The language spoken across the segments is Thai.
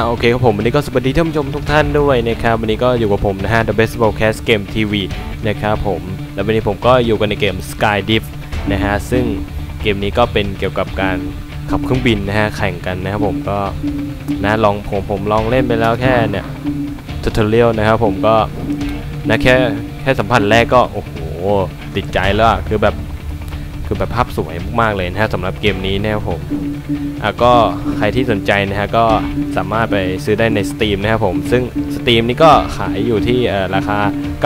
อ่าโอเคครับผมวันนี้ก็สวัสดีท่านผู้ชมทุกท่านด้วยนะครับวันนี้ก็อยู่กับผมนะฮะ The Best Broadcast Game TV นะครับผมแล้ววันนี้ผมก็อยู่กันในเกม Sky Dive นะฮะซึ่งเกมนี้ก็เป็นเกี่ยวกับการขับเครื่องบินนะฮะแข่งกันนะครับผมก็นะลองผมผมลองเล่นไปแล้วแค่เนี่ยทูตอเรียลนะครับผมก็นะแค่แค่สัมผัสแรกก็โอ้โหติดใจแล้วคือแบบ คือแบบภาพสวยมากๆเลยนะฮะสำหรับเกมนี้นะครับผมอะก็ใครที่สนใจนะฮะก็สามารถไปซื้อได้ใน Steam นะครับผมซึ่ง Steam นี่ก็ขายอยู่ที่เอ่อราคา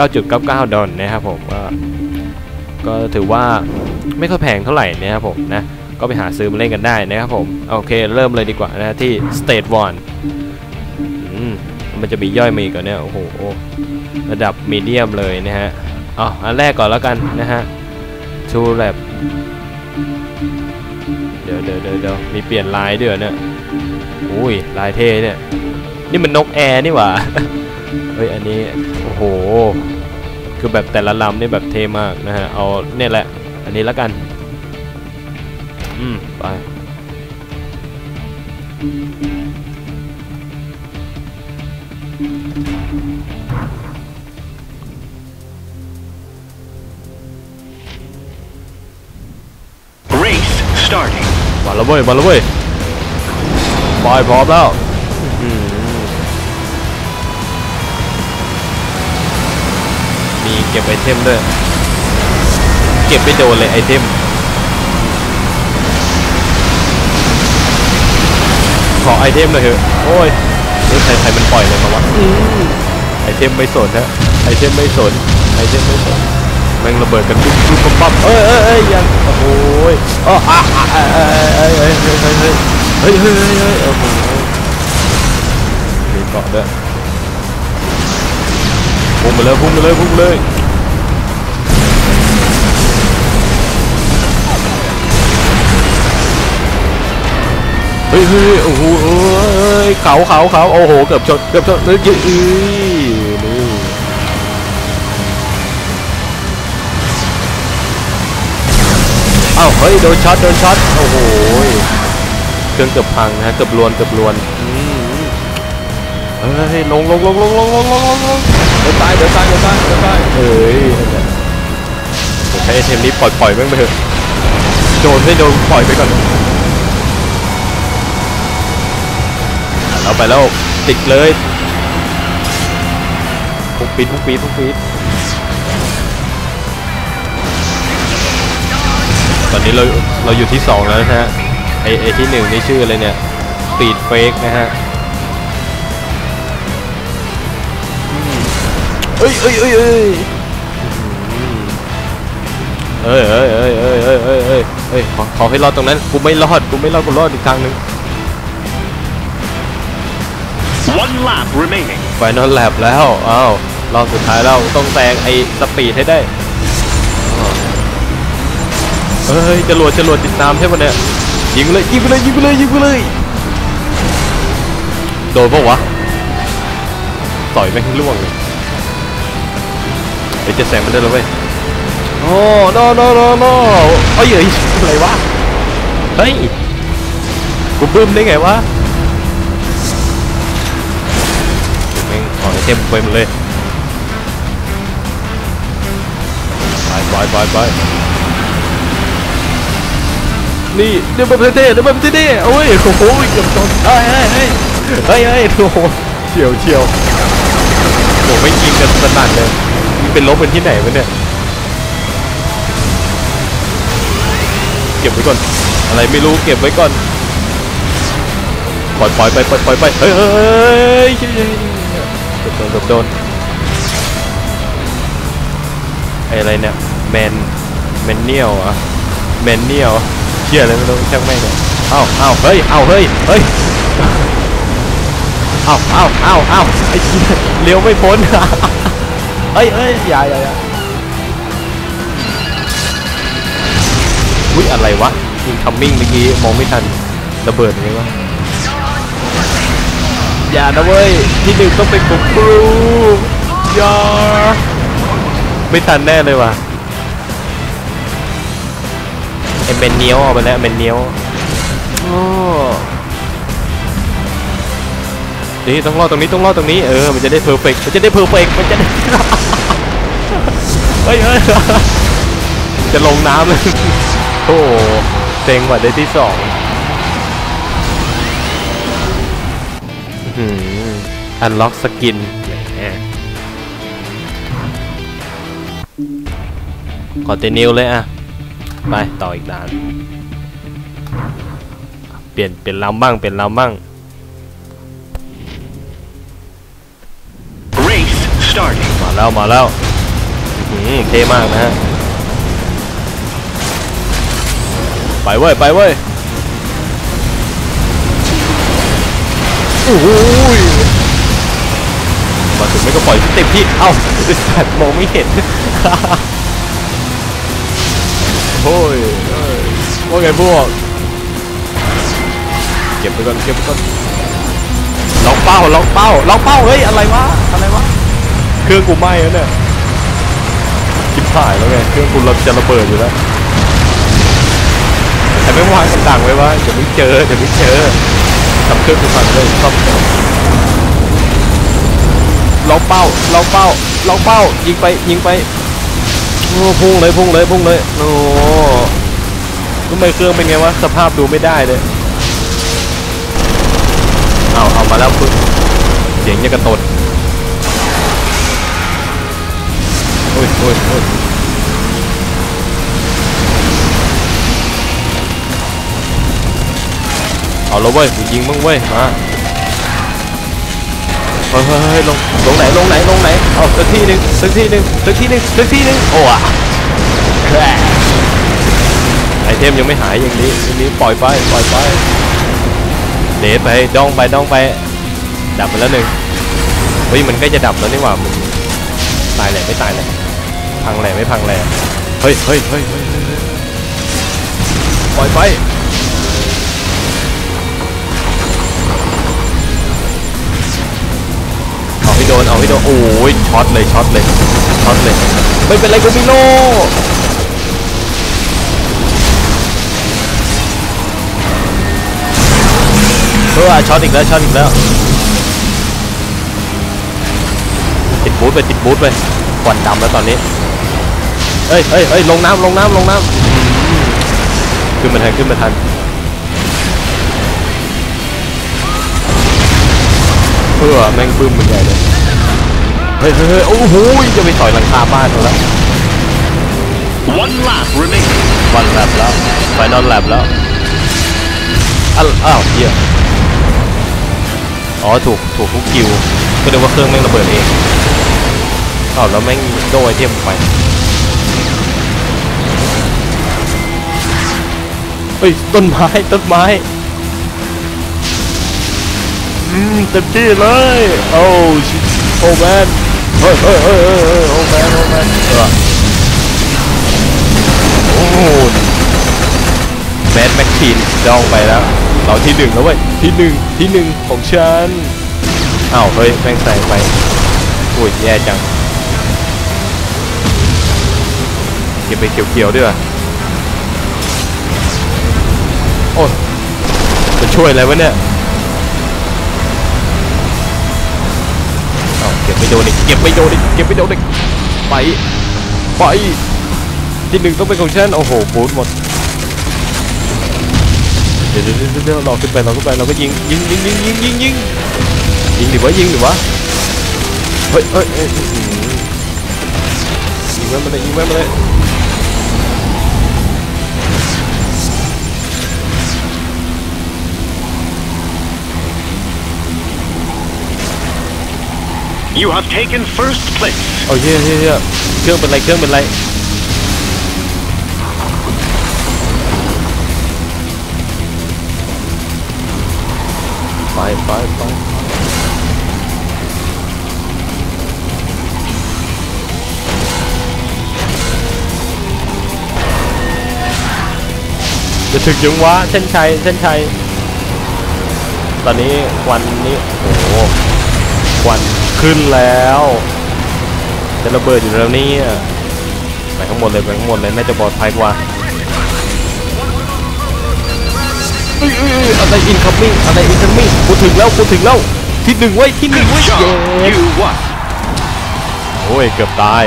9.99 ดอลนะครับผมก็ก็ถือว่าไม่ค่อยแพงเท่าไหร่นะครับผมนะก็ไปหาซื้อมาเล่นกันได้นะครับผมโอเคเริ่มเลยดีกว่านะที่ State 1อืมมันจะมีย่อยมาอีกก่อนเนี่ยโอ้โหระดับมีเดียมเลยนะฮะอ๋ออันแรกก่อนแล้วกันนะฮะ True Lab เดี๋ยวเดี๋ยวเดี๋ยวมีเปลี่ยนลายด้วยเนี่ยอุ้ยลายเท่เนี่ย นี่มันนกแอร์นี่หว่า เฮ้ยอันนี้ โอ้โห คือแบบแต่ละลำนี่แบบเท่มากนะฮะ เอาเนี่ยแหละ อันนี้แล้วกัน อืม ไป starting. มาแล้วเว้ยมาแล้วเว้ยบอยพร้อมแล้วอื้อหือมีเก็บไอเทมด้วย เก็บไม่โดนเลยไอเทม ขอไอเทมหน่อยเถอะ โอ้ยนี่ใครใครมันปล่อยเลยมาวะอื้อไอเทมไม่สนฮะไอเทมไม่สนไอเทมไม่สนแม่งระเบิดกันปุ๊บปุ๊บปั๊บปั๊บเอ้ยเอ้ยเอ้ยยังโอ้โหยอ้ออะอะอะเอ้ยเอ้ยเอ้ยเอ้ยเอ้ยเฮ้ยเฮ้ยเฮ้ยเฮ้ยโอ้โหมีเกาะด้วยพุ่งไปเลยพุ่งไปเลยพุ่งไปเลยเฮ้ยเฮ้ยโอ้โหเอ้ยเขาเขาเขาโอ้โหเกือบชนเกือบชนเอ้ยเอ้ย เอ้าเฮ้ยโดนช็อตโดนช็อตโอ้โหเครื่องเกือบพังนะฮะเกือบลวนเกือบลวนอืมเฮ้ยลงลงลงลงลงลงลงลงลงเดี๋ยวตายเดี๋ยวตายเดี๋ยวตายเดี๋ยวตายเฮ้ยนั่นแหละเดี๋ยวใช้ไอเทมนี้ปล่อยปล่อยแม่งไปเถอะโดนไม่โดนปล่อยไปก่อนเอาไปแล้วติดเลยพุกปีดพุกปีดพุกปี ตอนนี้เราเราอยู่ที่ 2 แล้วนะฮะไอไอที่หนึ่งนี่ชื่ออะไรเนี่ยปีดเฟกนะฮะอืมเอ้ยเอ้ยเอ้ยเอ้ยเอ้ยเอ้ยเอ้ยเอ้ยเอ้ยเอ้ยเอ้ยเอ้ยขอขอให้รอดตรงนั้นกูไม่รอดกูไม่รอดกูรอดอีกทางหนึ่ง One lap remaining. ไฟนอลแลบแล้วอ้าวรอบสุดท้ายแล้วต้องแซงไอ้สปีดให้ได้อ้าว เฮ้ยจรวดจรวดติดตามใช่ปะเนี่ยยิงไปเลยยิงไปเลยยิงไปเลยยิงไปเลยโดนปะวะต่อยแม่งล่วงเลยเดี๋ยวจะแซงมันได้แล้วเว้ยโอ้ no no no no เอ้ยเอ้ยอะไรวะเฮ้ยกูบึ้มได้ไงวะแม่งขอไอเทมไปหมดเลยไปไปไปไป นี่เดี๋ยวแบบเท่ๆเดี๋ยวแบบเท่ๆโอ้ยโอ้โหเกือบชนเฮ้ยเฮ้ยเฮ้ยเฮ้ยเฮ้ยโอ้โหเฉียวเฉียวโอ้ไม่ยิงกันสนั่นเลยยิงเป็นลบเป็นที่ไหนวะเนี่ยเก็บไว้ก่อน อะไรไม่รู้เก็บไว้ก่อนปล่อยปล่อยไปปล่อยปล่อยไปเฮ้ยเฮ้ยเฮ้ยเฮ้ยเฮ้ยโดนโดนโดนไอ้อะไรเนี่ยแมนแมนเนียลอะแมนเนียล เชี่ยอะไรไม่รู้ช่างแม่งเลยเอ้าเอ้าเฮ้ยเอ้าเฮ้ยเฮ้ยเอ้าเอ้าเอ้าเอ้าไอ้เชี่ยเลี้ยวไม่พ้นเฮ้ยเฮ้ยอย่าอย่าอย่าอุ้ยอะไรวะยิงคัมมิ่งเมื่อกี้มองไม่ทันระเบิดไงวะอย่านะเว้ยที่หนึ่งต้องเป็นของครูอย่าไม่ทันแน่เลยว่ะ ไอเมนเนียวเอาไปแล้วเมนเนียวโอ้นี่ต้องรอดตรงนี้ต้องรอดตรงนี้เออมันจะได้เพอร์เฟกมันจะได้เพอร์เฟกมันจะได้เฮ้ยเฮ้ยจะลงน้ำเลยโอ้เซ็งกว่าได้ที่สองอันล็อกสกินแหมคอนติเนียเลยอะ ไปต่ออีกด่าน เปลี่ยนเปลี่ยนลำบ้าง เปลี่ยนลำบ้าง Race starting. มาแล้ว มาแล้วอื้อหือเท่มากนะฮะ ไปเว้ย ไปเว้ยโอ้โหยมาถึงไม่ก็ปล่อยเต็มที่ เอ้าไอ้สัตว์มองไม่เห็น โอ้ยเอ้ยว่าไงพวก เก็บไปก่อนเก็บไปก่อนล็อกเป้าล็อกเป้าล็อกเป้าเฮ้ยอะไรวะอะไรวะเครื่องกูไหม้แล้วเนี่ยชิบหายแล้วไงเครื่องกูเราจะระเบิดอยู่แล้วแต่ไม่วางกันดังไว้ว่าเดี๋ยวไม่เจอเดี๋ยวไม่เจอทำเครื่องกูพังเลยซ่อมล็อกเป้าล็อกเป้าล็อกเป้ายิงไปยิงไป พุ่งเลยพุ่งเลยพุ่งเลยโอ้ทำไมเครื่องเป็นไงวะสภาพดูไม่ได้เลยเอาเอามาแล้วปึ๊บเสียงยังกระตดโอ้ยโอ้ยโอ้ยเอาแล้วเว้ยยิงมึงเว้ยมา ฮ้ยเฮ้ยลงลงไหนลงไหนลงไหนเอาสักที่หนึ่งสักที่หนึ่งสักที่หนึ่งสักที่หนึ่งโอ้อะไอเทมยังไม่หายอย่างนี้อย่างนี้ปล่อยไปปล่อยไปเดทไปดองไปดองไป ดับไปแล้วหนึ่งเฮ้ยมันกล้จะดับแล้วนี่หว่ามึงตายแหละไม่ตายแหละพังแหละไม่พังแหละเฮ้ยเฮ้ยเฮ้ยเฮ้ยเฮ้ยเฮ้ยปล่อยไป นเอาให้โดนโอ้ยช็อตเลยช็อตเลยช็อตเลยไม่เป็นไรกูมีโล่เออช็อตอีกแล้วช็อตอีกแล้วติดบูทไปติดบูทไปควันดำแล้วตอนนี้เฮ้ยเฮ้ยเฮ้ยลงน้ำลงน้ำลงน้ำอืมขึ้นมาทันขึ้นมาทันเพื่อแม่งบึ้มมันใหญ่เลย ฮ้ยเฮ้ยเฮ้ยโอ้โหจะไปต่อยหลังคาบ้านเขาแล้ว One lap remaining. วันแลบแล้วไฟนอลแลบแล้วอ้าวอ้าวเหี้ยอ๋อถูกถูกทุกคิวก็เรียกว่าเครื่องแม่งระเบิดเองอ้าวแล้วแม่งโดนไอเทมไปเฮ้ยต้นไม้ต้นไม้อืมเต็มที่เลยโอ้ชิโอ้แมนเฮ้ยเฮ้ยเฮ้ยเฮ้ยเฮ้ยโอ้แมนโอ้แมนเออโอ้แมนแม็กทีนดองไปแล้ว เราที่หนึ่งแล้วเว้ยที่หนึ่งที่หนึ่งของฉันอ้าวเฮ้ยแม่งใส่ไปโอ้ยแย่จังเก็บไปเขียวๆด้วยว่ะโอ้ยจะช่วยอะไรวะเนี่ย เก็บไม่โดนอีกเก็บไม่โดนอีกเก็บไม่โดนอีกไปไปที่หนึ่งต้องเป็นของฉันโอ้โหบูทหมดเดี๋ยวเดี๋ยวเดี๋ยวเราขึ้นไปเราขึ้นไปเราก็ยิงยิงยิงยิงยิงยิงยิงยิงหรือว่ายิงดิวะเฮ้ยเฮ้ยเฮ้ยยิงแม่มาเลยยิงแม่งมาเลย You have taken first place. Oh yeah, yeah, yeah. Kill me like, kill me like. Fine, fine, fine. Được thực dụng ขึ้นแล้ว จะระเบิดอยู่แล้วเนี่ยไปข้างบนเลยไปข้างบนเลยน่าจะปลอดภัยกว่าเอ้ยเอ้ยเอ้ยอะไรอินคัมมิ่งอะไรอินคัมมิ่งกูถึงแล้วกูถึงแล้วที่หนึ่งเว้ยที่หนึ่งเว้ย Good เย้ job. You won. โอ้ยเกือบตาย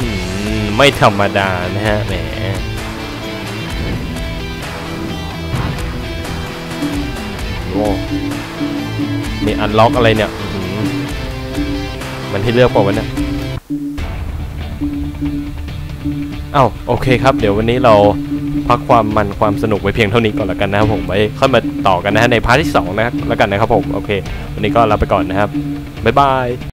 อื้อหือไม่ธรรมดานะฮะแหมโอ้ มีอันล็อกอะไรเนี่ยมันให้เลือกเปล่าวะเนี่ยเอ้าโอเคครับ เดี๋ยววันนี้เราพักความมันความสนุกไว้เพียงเท่านี้ก่อนแล้วกันนะครับผมไว้ค่อยมาต่อกันนะฮะในพาร์ทที่สองนะครับแล้วกันนะครับผม โอเค วันนี้ก็ลาไปก่อนนะครับ บ๊ายบาย